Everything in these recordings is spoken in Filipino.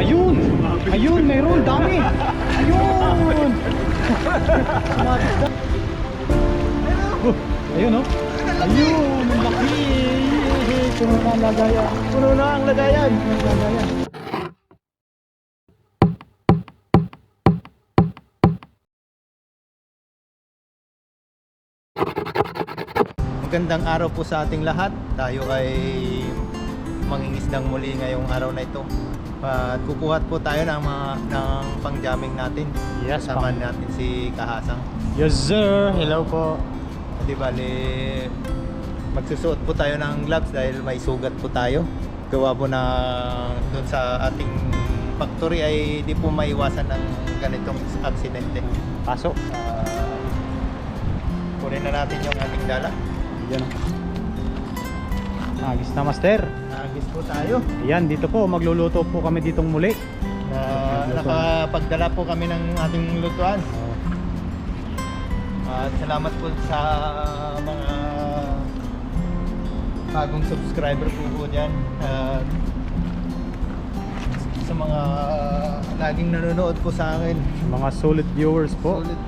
Ayun! Ayun, meron, dami! Ayun! ayun oh. Ayun, ang laki! Puno na ang lagayan. Puno na ang lagayan. Ang lagayan. Magandang araw po sa ating lahat. Tayo ay mangingisdang muli ngayong araw na ito. At kukuha po tayo ng mga ng pang-jamming natin. Yes, Kasama pang- natin si Kahasang. Yes sir! Hello po. Di bali magsusuot po tayo ng gloves dahil may sugat po tayo. Gawa po na doon sa ating factory ay di po maiwasan ng ganitong aksidente. Pasok. Ah, kunin na natin yung ating dala. Yan. Agis na master. Nagis po tayo. Ayan, dito po, magluluto po kami ditong muli. Na nakapagdala po kami ng ating lutuan. At salamat po sa mga bagong subscriber po po dyan. At sa mga laging nanonood po sa akin. mga solid viewers po. Sulit.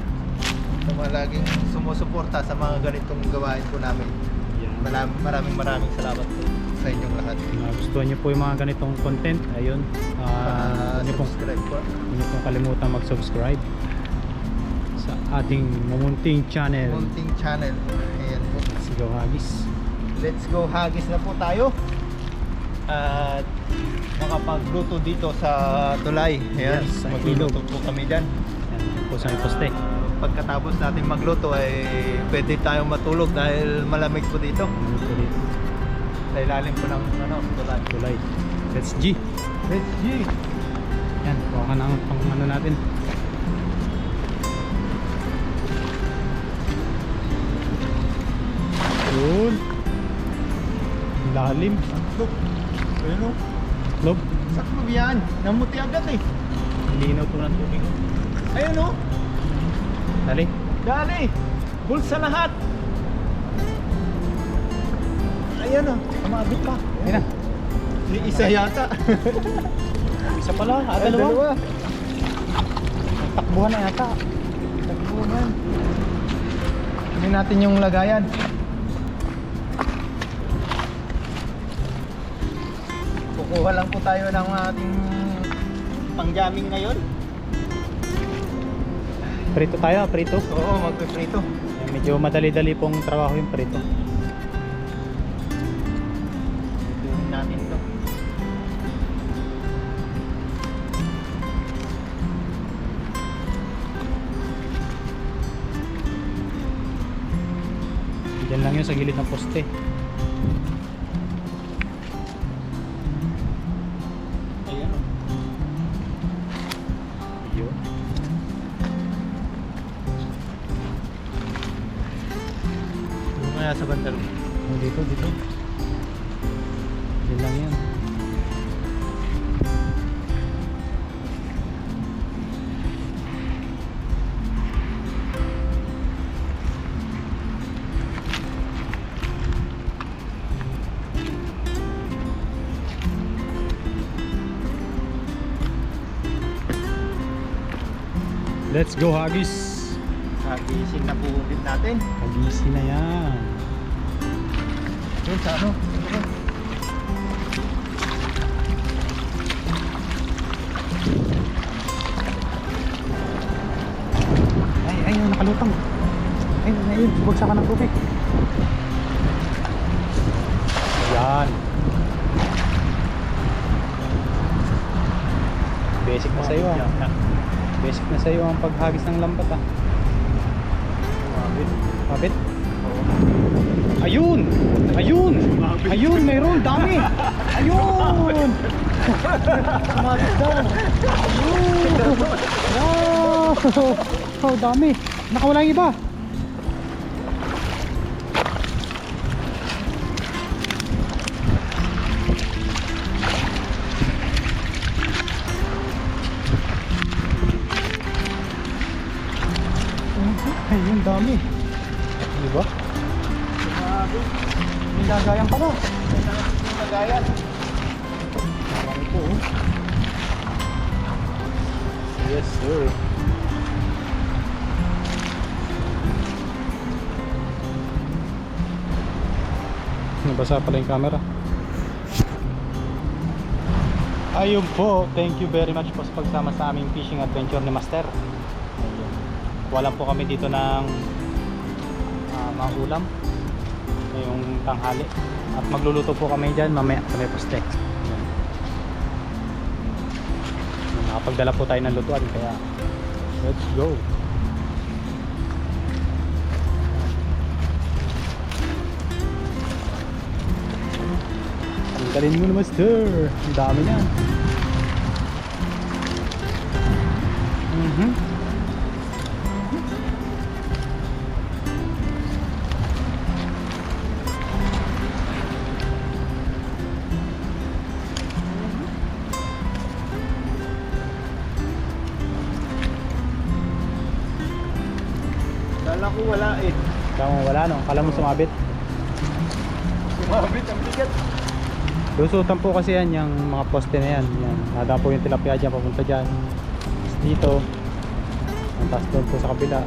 Sa mga laging sumusuporta sa mga ganitong gawain po namin. Maraming maraming, maraming salamat po sa inyong lahat. Nagustuhan niyo po yung mga ganitong content. Ayun. Ah, Uh, hindi pong subscribe po. Niyo pong kalimutan mag-subscribe sa ating mumunting channel. Munting channel. Ayan po. Sigaw Hagis. Let's go hagis na po tayo. At makapagluto dito sa tulay. Ayan, Yes, magluluto po kami dyan. Yan yan po sa poste. Pagkatapos natin magluto ay pwede tayong matulog dahil malamig po dito. Sa ilalim po ng ano, tulay. Tulay. Let's G. Let's G! Yan, kuha ka ng pang ano natin. Yun. Lalim. Look! Ayun o. Lob. Sakto yan. Namuti agad eh. Linaw po ng tubig. Ayun o. Dali. Dali! Bulsa lahat! Ayan o. Umabit pa. Ayun na. Yung isa yata. Isa pala. Ah, Ay, dalawa. Takbuhan na yata. Takbuhan. Hindi natin yung lagayan. Kukuha lang po tayo ng ating pang-jamming ngayon. Prito tayo, prito. Oo, magpiprito. Medyo madali-dali pong trabaho yung prito. Diyan lang yun sa gilid ng poste. Let's go Hagis! Nagising na po ulit natin. Hagisi na yan. Yun sa ano? Ay, ay, nakalutang. Ay, ay, ay, bumagsak ka ng tubig. Ayan. Basic na sa'yo ah. Na sa'yo ang paghagis ng lambat ah. Mabit. Mabit? Ayun! Ayun! Ayun, mayroon! Dami! Ayun! Mabit daw! Ayun! Wow! Oh, dami! Nakawala yung iba! Lagayan. Marami po. Yes, sir. Nabasa pala yung camera. Ayun po, thank you very much po sa pagsama sa aming fishing adventure ni Master. Ayun. Wala po kami dito ng ah, mga ulam ngayong tanghali. At magluluto po kami dyan mamaya sa may poste. Nakapagdala po tayo ng lutuan kaya let's go. Ang galing mo na master. Ang dami na. Wala no, kala mo sumabit. Sumabit ang bigat. Lusutan po kasi yan, yung mga poste na yan. yan. Nada po yung tilapia dyan, papunta dyan. Tapos dito. Ang taas doon po sa kabila.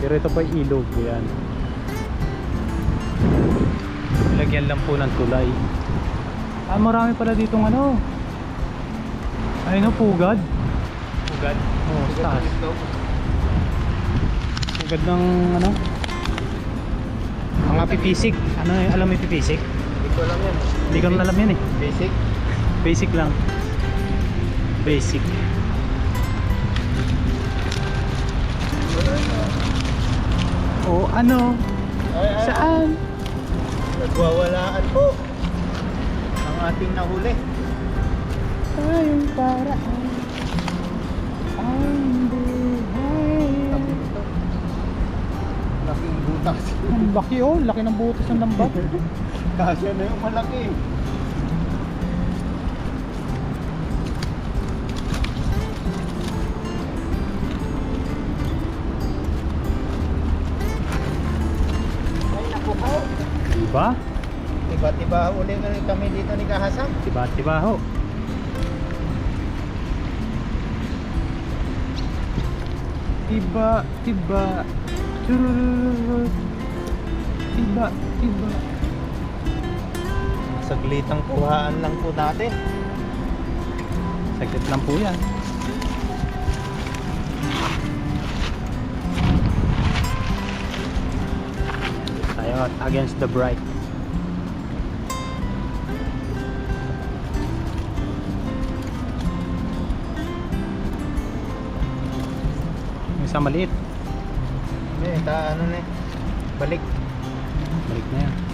Pero ito po ay ilog. Yan. Lagyan lang po ng tulay. Ah, marami pala ditong ano. Ay no, pugad. Pugad? Oo, oh, taas. Pugad ng ano? Mga pipisik. Ano, alam mo yung pipisik? Hindi ko alam yan. Hindi ko alam yan eh. Basic. Basic lang. Basic. O ano? Ay, ay, Saan? Nagwawalaan po. Ang ating nahuli. Tayong paraan. Ang Butas. Ang laki oh. Laki ng butas ng lambat. Kasya na yung malaki. Diba? Iba-iba uli kami dito ni Kahasang. Diba, diba ho? Tiba, tiba. Chururururur. Tiba, tiba. Saglitang kuhaan lang po natin. Saglit lang po yan. Tayo against the bright. Yung Isa maliit. Hindi, ta ano na eh. Balik. Balik na yan.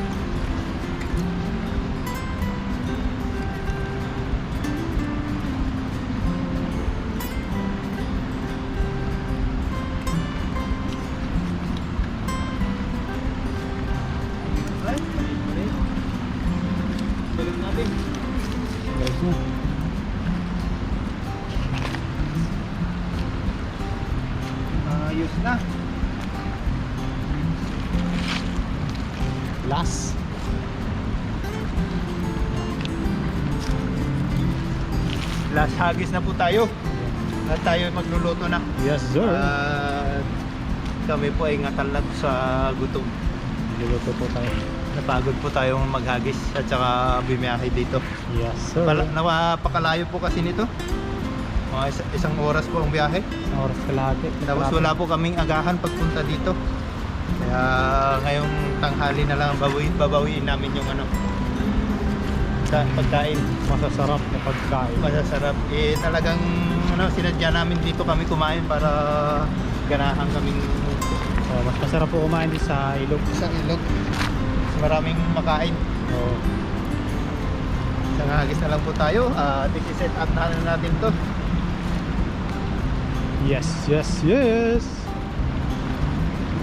Last hagis na po tayo. At tayo magluluto na. Yes sir. At kami po ay ngatalak sa gutom. Luluto po tayo. Napagod po tayong maghagis at saka bumiyahe dito. Yes sir. Pala, napakalayo po kasi nito. Mga isa- isang oras po ang biyahe. Isang oras kalahati. Tapos wala po kaming agahan pagpunta dito. Kaya ngayong tanghali na lang babawiin, babawiin namin yung ano sa pagkain. Masasarap na pagkain. Masasarap. Eh talagang ano, sinadya namin dito kami kumain para ganahan kaming So, mas masarap po kumain din sa ilog. isang ilog. Maraming makain. So, Sa Isang hagis na lang po tayo. Uh, set up na natin to. Yes, yes, yes.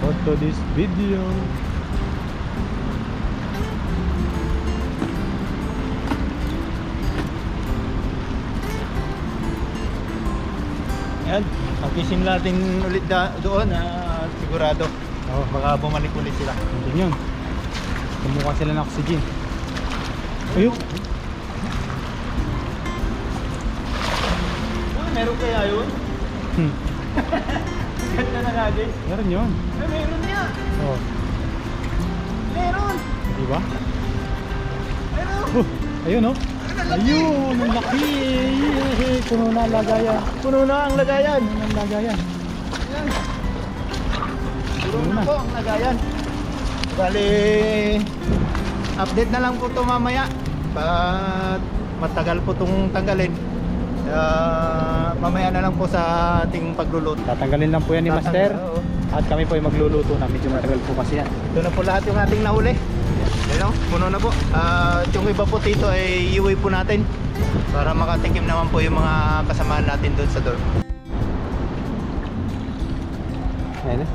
Photo this video. Yan. Magkisim natin ulit da, doon. ah, sigurado. Oh, Baka bumalik ulit sila. hindi yun. Kumuha sila ng oxygen. Ayun. Ah, meron kaya yun? Hmm. Ganda na hagis. Meron yun. Ay, meron niya. Oh, Meron. di ba? Meron. Oh, ayun oh. Ayun, ang laki. Puno na ang lagayan. Puno na ang lagayan. Puno na ang lagayan. Yan. Puno na po ang lagayan. Bali, update na lang po to mamaya. Pat matagal po itong tanggalin. Kaya mamaya na lang po sa ating pagluluto. Tatanggalin lang po yan ni Master. At kami po ay magluluto na. Medyo matagal po kasi yan. Ito na po lahat yung ating nahuli. Ayun puno na po. At yung iba po dito ay iuwi po natin para makatikim naman po yung mga kasamahan natin doon sa dorm. Ayun.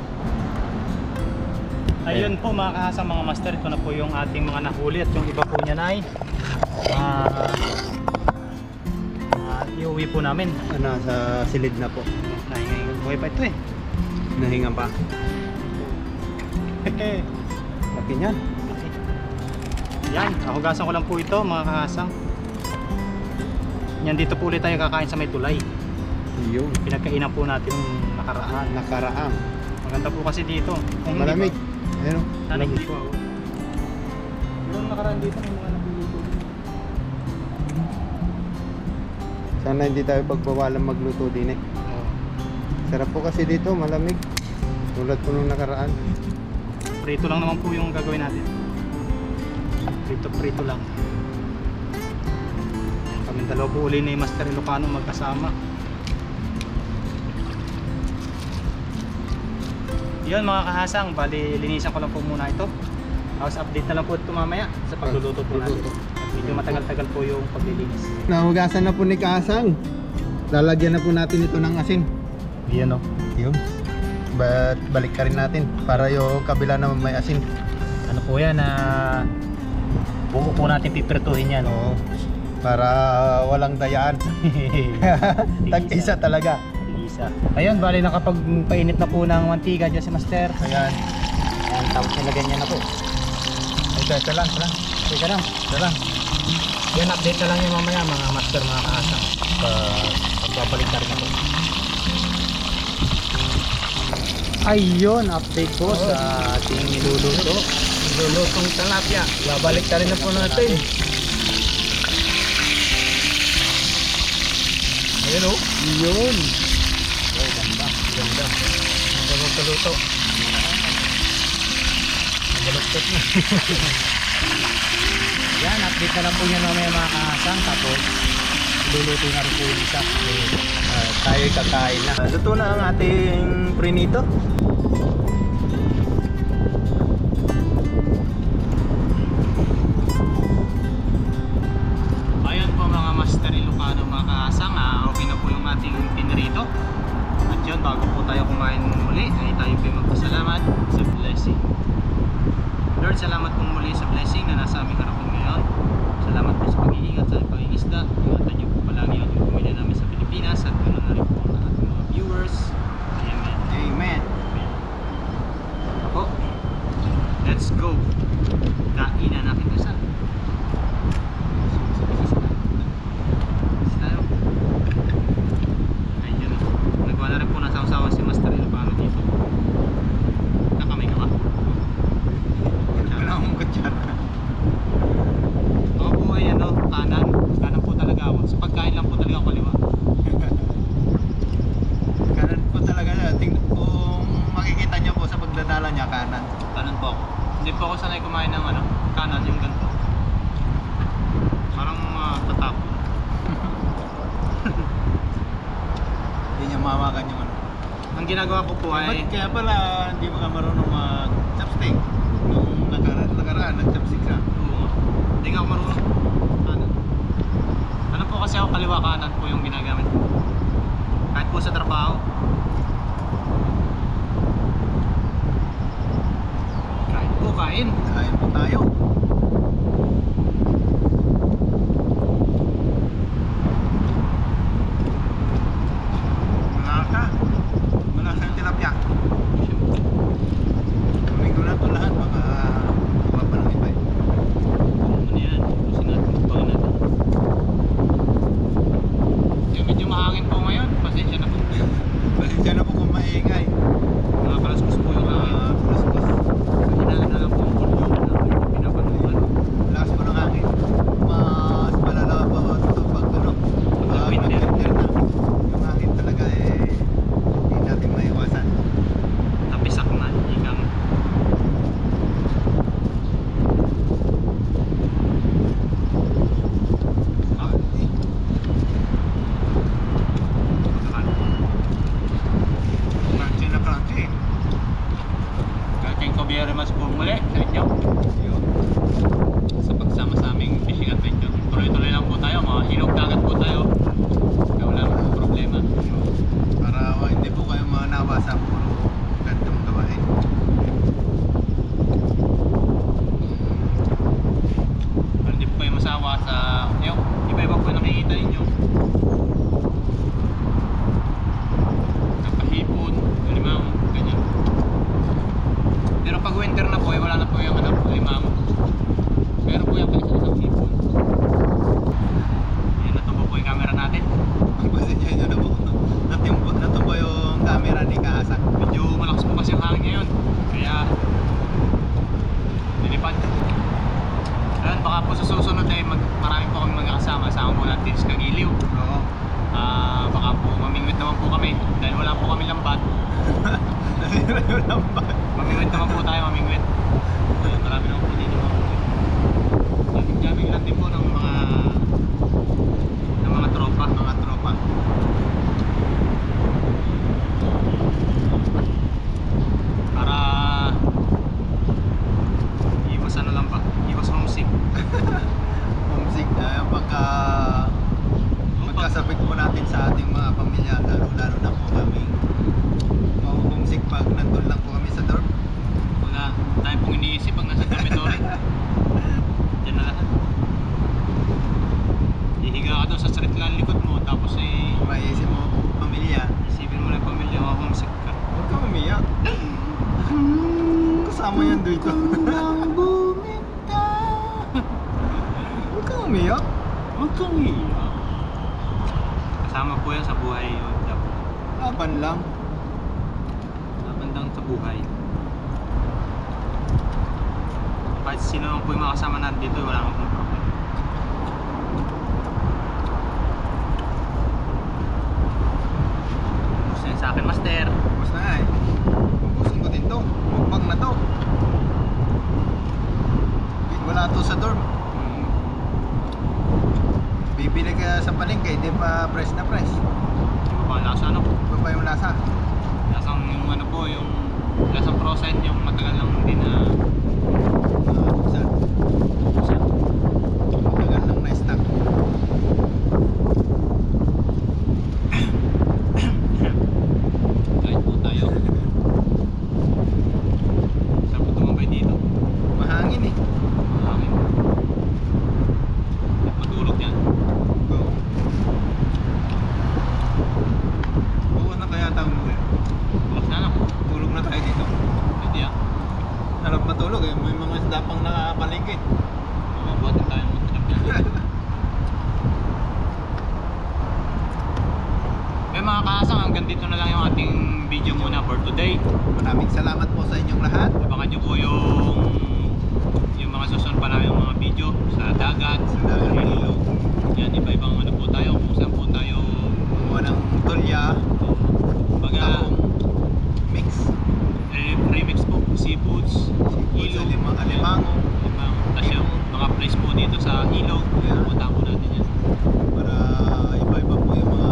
Ayun po mga kahasang mga master, ito na po yung ating mga nahuli at yung iba po niya na ay ah, ah, iuwi po namin. Ano, sa silid na po. Nahinga buhay pa ito eh. Nahinga pa. Laki niyan. Yan, nahugasan ko lang po ito mga kahasang. Yan dito po ulit tayo kakain sa may tulay. Yung Pinagkainan po natin nung nakaraan. nakaraang. Maganda po kasi dito. Kung Malamig. Ayun. Sana hindi po ako. Yung nakaraan dito may mga nagluluto. Sana hindi tayo pagbawalan magluto din eh. Sarap po kasi dito, malamig. Tulad po nung nakaraan. Prito lang naman po yung gagawin natin. Prito prito lang. Kami dalawa po uli ni Master Ilocano magkasama. Yun mga kahasang, bali linisan ko lang po muna ito. Tapos update na lang po ito mamaya sa pagluluto po natin. At medyo matagal-tagal po yung paglilinis. Nahugasan na po ni Kasang. Lalagyan na po natin ito ng asin. Yan o. Yun. But balik ka rin natin para yung kabila naman may asin. Ano po yan na buo po natin pipirtuhin yan. Oo. Para walang dayaan. Tag-isa talaga. Isa. Ayun, bali nakapagpainit na po ng mantika dyan si Master. Ayan. Ayan, tapos nilagyan niya na po. Ito, ito lang, ito lang. Teka lang. Ito lang. Yan, update na lang yung mamaya mga Master, mga kaasang. Sa pagbabalik na rin ako. Ayun, update po Oo. sa ating niluluto. Lulutong talapia. Babalik ka rin na po natin. Ayan o. Yun. Oh, ganda. Ganda. Ang luto Baluktot na. Yan, update na lang po yan mamaya mga kaasang. Tapos, luluto na rin po yung isa. Ah, tayo'y kakain na. Luto na ang ating prinito. kaliwa kanan po yung ginagamit ko. Kahit po sa trabaho. Kahit po kain. Kain po tayo. being lang labandang sa buhay kahit sino lang po yung makasama natin dito wala akong problema sa akin, Master. Tapos na eh. Pupusin ko din to. Mukbang na to. Wala to sa dorm. Hmm. Bibili ka sa palengke, hindi pa fresh na fresh. Hindi pa pala sa ano ba yung lasa? Lasang yung ano po, yung lasang frozen, yung matagal lang hindi na uh, ubusan. Ubusan. day. Maraming salamat po sa inyong lahat. Abangan nyo po yung yung mga susunod pa namin mga video sa dagat, sa dagat ilog. Yan, iba-ibang ano po tayo, kung saan po tayo kumuha ng tulya. Baga, mix. Eh, remix po, seafoods, seafoods ilog, alimang, alimango. Alimango. Tapos yung mga place po dito sa ilog, yeah. punta po natin yan. Para iba-iba po yung mga